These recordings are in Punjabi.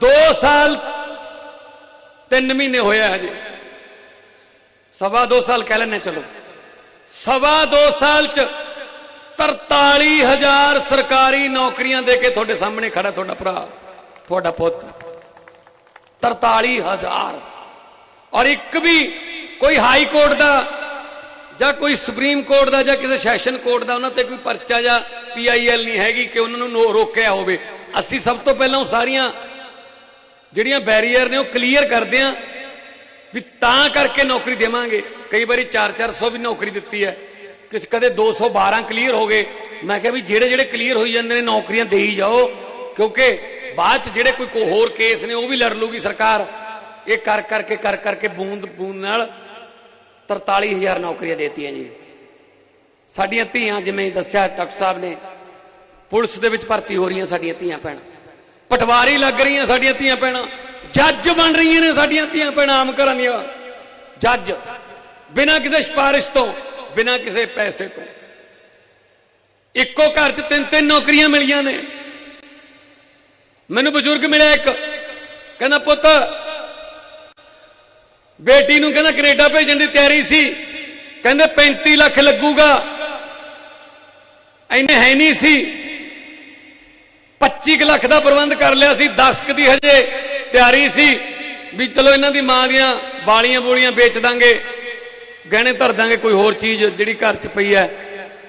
2 ਸਾਲ 3 ਮਹੀਨੇ ਹੋਇਆ ਹਜੇ। ਸਵਾ 2 ਸਾਲ ਕਹਿ ਲੈਣੇ ਚਲੋ। ਸਵਾ 2 ਸਾਲ ਚ 43000 ਸਰਕਾਰੀ ਨੌਕਰੀਆਂ ਦੇ ਕੇ ਤੁਹਾਡੇ ਸਾਹਮਣੇ ਖੜਾ ਤੁਹਾਡਾ ਭਰਾ, ਤੁਹਾਡਾ ਪੁੱਤ। 43000 ਔਰ ਇੱਕ ਵੀ ਕੋਈ ਹਾਈ ਕੋਰਟ ਦਾ ਜਾਂ ਕੋਈ ਸੁਪਰੀਮ ਕੋਰਟ ਦਾ ਜਾਂ ਕਿਸੇ ਸੈਸ਼ਨ ਕੋਰਟ ਦਾ ਉਹਨਾਂ ਤੇ ਕੋਈ ਪਰਚਾ ਜਾਂ ਪੀਆਈਐਲ ਨਹੀਂ ਹੈਗੀ ਕਿ ਉਹਨਾਂ ਨੂੰ ਰੋਕਿਆ ਹੋਵੇ। ਅਸੀਂ ਸਭ ਤੋਂ ਪਹਿਲਾਂ ਉਹ ਸਾਰੀਆਂ ਜਿਹੜੀਆਂ ਬੈਰੀਅਰ ਨੇ ਉਹ ਕਲੀਅਰ ਕਰਦੇ ਆਂ ਵੀ ਤਾਂ ਕਰਕੇ ਨੌਕਰੀ ਦੇਵਾਂਗੇ। ਕਈ ਵਾਰੀ 4-400 ਵੀ ਨੌਕਰੀ ਦਿੱਤੀ ਹੈ। ਕਿਸ ਕਦੇ 212 ਕਲੀਅਰ ਹੋ ਗਏ। ਮੈਂ ਕਿਹਾ ਵੀ ਜਿਹੜੇ ਜਿਹੜੇ ਕਲੀਅਰ ਹੋਈ ਜਾਂਦੇ ਨੇ, ਨੌਕਰੀਆਂ ਦੇਈ ਜਾਓ। ਕਿਉਂਕਿ ਬਾਅਦ ਚ ਜਿਹੜੇ ਕੋਈ ਹੋਰ ਕੇਸ ਨੇ, ਉਹ ਵੀ ਲੜ ਲੂਗੀ ਸਰਕਾਰ। ਇਹ ਕਰ ਕਰਕੇ ਕਰ ਕਰਕੇ ਬੂੰਦ ਬੂੰਦ ਨਾਲ 43000 ਨੌਕਰੀਆਂ ਦੇਤੀਆਂ ਜੀ। ਸਾਡੀਆਂ ਧੀਆਂ, ਜਿਵੇਂ ਦੱਸਿਆ ਡਾਕਟਰ ਸਾਹਿਬ ਨੇ, ਪੁਲਿਸ ਦੇ ਵਿੱਚ ਭਰਤੀ ਹੋ ਰਹੀਆਂ ਸਾਡੀਆਂ ਧੀਆਂ, ਭੈਣਾਂ। ਪਟਵਾਰੀ ਲੱਗ ਰਹੀਆਂ ਸਾਡੀਆਂ ਧੀਆਂ ਭੈਣਾਂ। ਜੱਜ ਬਣ ਰਹੀਆਂ ਨੇ ਸਾਡੀਆਂ ਧੀਆਂ ਭੈਣਾਂ ਆਮ ਘਰਾਂ ਦੀਆਂ ਜੱਜ, ਬਿਨਾਂ ਕਿਸੇ ਸਿਫਾਰਿਸ਼ ਤੋਂ, ਬਿਨਾਂ ਕਿਸੇ ਪੈਸੇ ਤੋਂ। ਇੱਕੋ ਘਰ 'ਚ ਤਿੰਨ ਤਿੰਨ ਨੌਕਰੀਆਂ ਮਿਲੀਆਂ ਨੇ। ਮੈਨੂੰ ਬਜ਼ੁਰਗ ਮਿਲਿਆ ਇੱਕ। ਕਹਿੰਦਾ, ਪੁੱਤ, ਬੇਟੀ ਨੂੰ ਕਹਿੰਦਾ ਕੈਨੇਡਾ ਭੇਜਣ ਦੀ ਤਿਆਰੀ ਸੀ। ਕਹਿੰਦੇ 35 ਲੱਖ ਲੱਗੂਗਾ। ਐਨੇ ਹੈ ਨਹੀਂ ਸੀ। 25 ਕੁ ਲੱਖ ਦਾ ਪ੍ਰਬੰਧ ਕਰ ਲਿਆ ਸੀ 10 ਕੁ ਦੀ ਹਜੇ ਤਿਆਰੀ ਸੀ ਵੀ ਚਲੋ ਇਹਨਾਂ ਦੀ ਮਾਂ ਦੀਆਂ ਬਾਲੀਆਂ ਬੋਲੀਆਂ ਵੇਚ ਦਾਂਗੇ, ਗਹਿਣੇ ਧਰ ਦਾਂਗੇ, ਕੋਈ ਹੋਰ ਚੀਜ਼ ਜਿਹੜੀ ਘਰ 'ਚ ਪਈ ਹੈ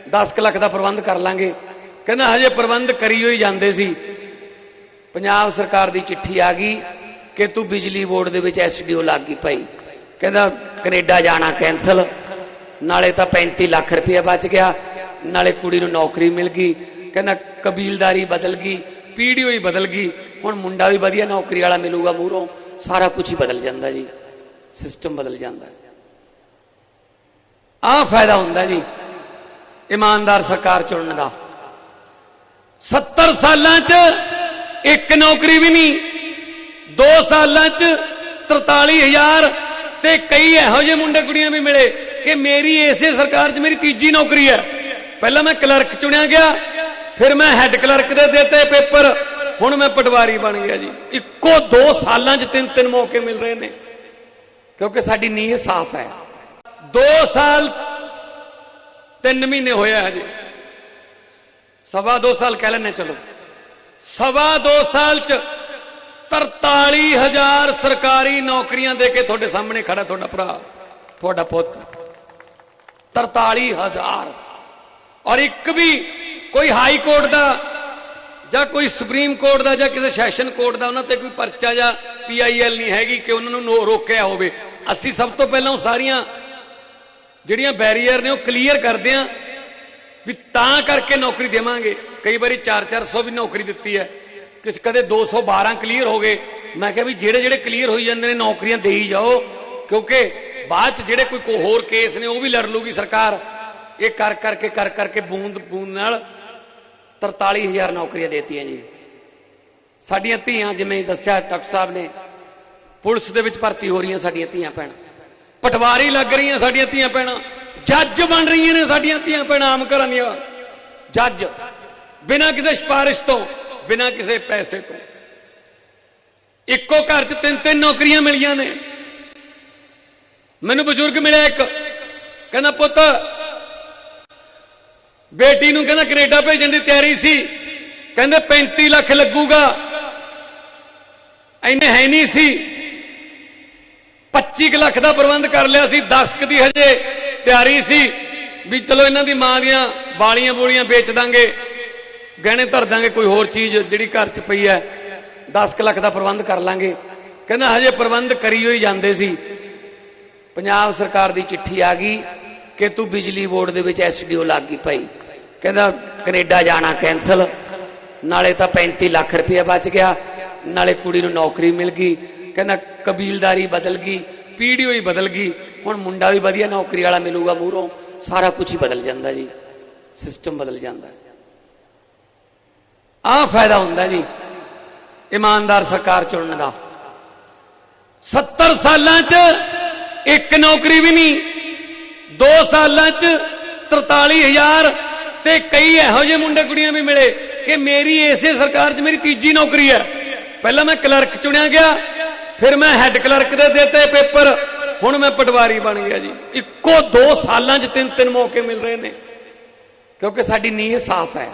10 ਕੁ ਲੱਖ ਦਾ ਪ੍ਰਬੰਧ ਕਰ ਲਾਂਗੇ। ਕਹਿੰਦਾ ਹਜੇ ਪ੍ਰਬੰਧ ਕਰੀ ਹੋਈ ਜਾਂਦੇ ਸੀ। ਪੰਜਾਬ ਸਰਕਾਰ ਦੀ ਚਿੱਠੀ ਆ ਗਈ ਕਿ ਤੂੰ ਬਿਜਲੀ ਬੋਰਡ ਦੇ ਵਿੱਚ ਐਸਡੀਓ ਲੱਗ ਗਈ ਭਾਈ। ਕਹਿੰਦਾ ਕੈਨੇਡਾ ਜਾਣਾ ਕੈਨਸਲ ਨਾਲੇ ਤਾਂ 35 ਲੱਖ ਰੁਪਏ ਬਚ ਗਿਆ, ਨਾਲੇ ਕੁੜੀ ਨੂੰ ਨੌਕਰੀ ਮਿਲ ਗਈ। ਕਹਿੰਦਾ ਕਬੀਲਦਾਰੀ ਬਦਲ ਗਈ ਪੀੜ੍ਹੀ ਹੀ ਬਦਲ ਗਈ। ਹੁਣ ਮੁੰਡਾ ਵੀ ਵਧੀਆ ਨੌਕਰੀ ਵਾਲਾ ਮਿਲੂਗਾ ਮੂਹਰੋਂ, ਸਾਰਾ ਕੁਝ ਹੀ ਬਦਲ ਜਾਂਦਾ ਜੀ। ਸਿਸਟਮ ਬਦਲ ਜਾਂਦਾ। ਆਹ ਫਾਇਦਾ ਹੁੰਦਾ ਜੀ, ਇਮਾਨਦਾਰ ਸਰਕਾਰ ਚੁਣਨ ਦਾ। 70 ਸਾਲਾਂ 'ਚ ਇੱਕ ਨੌਕਰੀ ਵੀ ਨਹੀਂ 2 ਸਾਲਾਂ 'ਚ 43000 ਤੇ ਕਈ ਇਹੋ ਜਿਹੇ ਮੁੰਡੇ ਕੁੜੀਆਂ ਵੀ ਮਿਲੇ ਕਿ ਮੇਰੀ ਇਸੇ ਸਰਕਾਰ 'ਚ ਮੇਰੀ ਤੀਜੀ ਨੌਕਰੀ ਹੈ। ਪਹਿਲਾਂ ਮੈਂ ਕਲਰਕ ਚੁਣਿਆ ਗਿਆ ਫਿਰ ਮੈਂ ਹੈੱਡ ਕਲਰਕ ਦੇ ਦਿੱਤੇ ਪੇਪਰ। ਹੁਣ ਮੈਂ ਪਟਵਾਰੀ ਬਣ ਗਿਆ ਜੀ। ਇੱਕੋ ਦੋ ਸਾਲਾਂ 'ਚ ਤਿੰਨ ਤਿੰਨ ਮੌਕੇ ਮਿਲ ਰਹੇ ਨੇ। ਕਿਉਂਕਿ ਸਾਡੀ ਨੀਅਤ ਸਾਫ਼ ਹੈ। 2 ਸਾਲ 3 ਮਹੀਨੇ ਹੋਇਆ ਹੈ ਜੀ। ਸਵਾ 2 ਸਾਲ ਕਹਿ ਲੈਣੇ ਚਲੋ। ਸਵਾ 2 ਸਾਲ ਚ 43000 ਸਰਕਾਰੀ ਨੌਕਰੀਆਂ ਦੇ ਕੇ ਤੁਹਾਡੇ ਸਾਹਮਣੇ ਖੜਾ ਤੁਹਾਡਾ ਭਰਾ, ਤੁਹਾਡਾ ਪੁੱਤ। 43000 ਔਰ ਇੱਕ ਵੀ ਕੋਈ ਹਾਈ ਕੋਰਟ ਦਾ ਜਾਂ ਕੋਈ ਸੁਪਰੀਮ ਕੋਰਟ ਦਾ ਜਾਂ ਕਿਸੇ ਸੈਸ਼ਨ ਕੋਰਟ ਦਾ ਉਹਨਾਂ ਤੇ ਕੋਈ ਪਰਚਾ ਜਾਂ ਪੀਆਈਐਲ ਨਹੀਂ ਹੈਗੀ ਕਿ ਉਹਨਾਂ ਨੂੰ ਰੋਕਿਆ ਹੋਵੇ। ਅਸੀਂ ਸਭ ਤੋਂ ਪਹਿਲਾਂ ਉਹ ਸਾਰੀਆਂ ਜਿਹੜੀਆਂ ਬੈਰੀਅਰ ਨੇ ਉਹ ਕਲੀਅਰ ਕਰਦੇ ਆਂ ਵੀ ਤਾਂ ਕਰਕੇ ਨੌਕਰੀ ਦੇਵਾਂਗੇ। ਕਈ ਵਾਰੀ 4-400 ਵੀ ਨੌਕਰੀ ਦਿੱਤੀ ਹੈ। ਕਿਸ ਕਦੇ 212 ਕਲੀਅਰ ਹੋ ਗਏ। ਮੈਂ ਕਿਹਾ ਵੀ ਜਿਹੜੇ ਜਿਹੜੇ ਕਲੀਅਰ ਹੋਈ ਜਾਂਦੇ ਨੇ ਨੌਕਰੀਆਂ ਦੇਈ ਜਾਓ। ਕਿਉਂਕਿ ਬਾਅਦ ਚ ਜਿਹੜੇ ਕੋਈ ਹੋਰ ਕੇਸ ਨੇ ਉਹ ਵੀ ਲੜ ਲੂਗੀ ਸਰਕਾਰ। ਇਹ ਕਰ ਕਰਕੇ ਕਰ ਕਰਕੇ ਬੂੰਦ ਬੂੰਦ ਨਾਲ 43000 ਨੌਕਰੀਆਂ ਦੇਤੀਆਂ ਜੀ। ਸਾਡੀਆਂ ਧੀਆਂ ਜਿਵੇਂ ਦੱਸਿਆ ਡਾਕਟਰ ਸਾਹਿਬ ਨੇ, ਪੁਲਿਸ ਦੇ ਵਿੱਚ ਭਰਤੀ ਹੋ ਰਹੀਆਂ ਸਾਡੀਆਂ ਧੀਆਂ ਭੈਣਾਂ। ਪਟਵਾਰੀ ਲੱਗ ਰਹੀਆਂ ਸਾਡੀਆਂ ਧੀਆਂ ਭੈਣਾਂ। ਜੱਜ ਬਣ ਰਹੀਆਂ ਨੇ ਸਾਡੀਆਂ ਧੀਆਂ ਭੈਣਾਂ ਆਮ ਘਰਾਂ ਦੀਆਂ। ਜੱਜ, ਬਿਨਾਂ ਕਿਸੇ ਸਿਫਾਰਿਸ਼ ਤੋਂ, ਬਿਨਾਂ ਕਿਸੇ ਪੈਸੇ ਤੋਂ। ਇੱਕੋ ਘਰ 'ਚ ਤਿੰਨ ਤਿੰਨ ਨੌਕਰੀਆਂ ਮਿਲੀਆਂ ਨੇ। ਮੈਨੂੰ ਬਜ਼ੁਰਗ ਮਿਲਿਆ ਇੱਕ। ਕਹਿੰਦਾ, ਪੁੱਤ ਬੇਟੀ ਨੂੰ ਕਹਿੰਦਾ ਕੈਨੇਡਾ ਭੇਜਣ ਦੀ ਤਿਆਰੀ ਸੀ। ਕਹਿੰਦੇ 35 ਲੱਖ ਲੱਗੂਗਾ। ਐਨੇ ਹੈ ਨਹੀਂ ਸੀ। 25 ਕੁ ਲੱਖ ਦਾ ਪ੍ਰਬੰਧ ਕਰ ਲਿਆ ਸੀ 10 ਕੁ ਦੀ ਹਜੇ ਤਿਆਰੀ ਸੀ ਵੀ ਚਲੋ ਇਹਨਾਂ ਦੀ ਮਾਂ ਦੀਆਂ ਬਾਲੀਆਂ ਬੋਲੀਆਂ ਵੇਚ ਦਾਂਗੇ, ਗਹਿਣੇ ਧਰ ਦਾਂਗੇ, ਕੋਈ ਹੋਰ ਚੀਜ਼ ਜਿਹੜੀ ਘਰ 'ਚ ਪਈ ਹੈ 10 ਕੁ ਲੱਖ ਦਾ ਪ੍ਰਬੰਧ ਕਰ ਲਾਂਗੇ। ਕਹਿੰਦਾ ਹਜੇ ਪ੍ਰਬੰਧ ਕਰੀ ਹੋਈ ਜਾਂਦੇ ਸੀ। ਪੰਜਾਬ ਸਰਕਾਰ ਦੀ ਚਿੱਠੀ ਆ ਗਈ। ਕਿ ਤੂੰ ਬਿਜਲੀ ਬੋਰਡ ਦੇ ਵਿੱਚ ਐਸਡੀਓ ਲੱਗ ਗਈ ਭਾਈ। ਕਹਿੰਦਾ, ਕੈਨੇਡਾ ਜਾਣਾ ਕੈਨਸਲ ਨਾਲੇ ਤਾਂ 35 ਲੱਖ ਰੁਪਏ ਬਚ ਗਿਆ। ਨਾਲੇ ਕੁੜੀ ਨੂੰ ਨੌਕਰੀ ਮਿਲ ਗਈ। ਕਹਿੰਦਾ, ਕਬੀਲਦਾਰੀ ਬਦਲ ਗਈ ਪੀੜ੍ਹੀ ਹੀ ਬਦਲ ਗਈ। ਹੁਣ ਮੁੰਡਾ ਵੀ ਵਧੀਆ ਨੌਕਰੀ ਵਾਲਾ ਮਿਲੂਗਾ ਮੂਹਰੋਂ। ਸਾਰਾ ਕੁਝ ਹੀ ਬਦਲ ਜਾਂਦਾ ਜੀ। ਸਿਸਟਮ ਬਦਲ ਜਾਂਦਾ। ਆਹ ਫਾਇਦਾ ਹੁੰਦਾ ਜੀ, ਇਮਾਨਦਾਰ ਸਰਕਾਰ ਚੁਣਨ ਦਾ। 70 ਸਾਲਾਂ 'ਚ ਇੱਕ ਨੌਕਰੀ ਵੀ ਨਹੀਂ 2 ਸਾਲਾਂ 'ਚ 43000 ਤੇ ਕਈ ਇਹੋ ਜਿਹੇ ਮੁੰਡੇ ਕੁੜੀਆਂ ਵੀ ਮਿਲੇ ਕਿ ਮੇਰੀ ਇਸੇ ਸਰਕਾਰ 'ਚ ਮੇਰੀ ਤੀਜੀ ਨੌਕਰੀ ਹੈ। ਪਹਿਲਾਂ ਮੈਂ ਕਲਰਕ ਚੁਣਿਆ ਗਿਆ, ਫਿਰ ਮੈਂ ਹੈੱਡ ਕਲਰਕ ਦੇ ਦਿੱਤੇ ਪੇਪਰ, ਹੁਣ ਮੈਂ ਪਟਵਾਰੀ ਬਣ ਗਿਆ ਜੀ। ਇੱਕੋ 2 ਸਾਲਾਂ 'ਚ ਤਿੰਨ ਤਿੰਨ ਮੌਕੇ ਮਿਲ ਰਹੇ ਨੇ, ਕਿਉਂਕਿ ਸਾਡੀ ਨੀਅਤ ਸਾਫ਼ ਹੈ।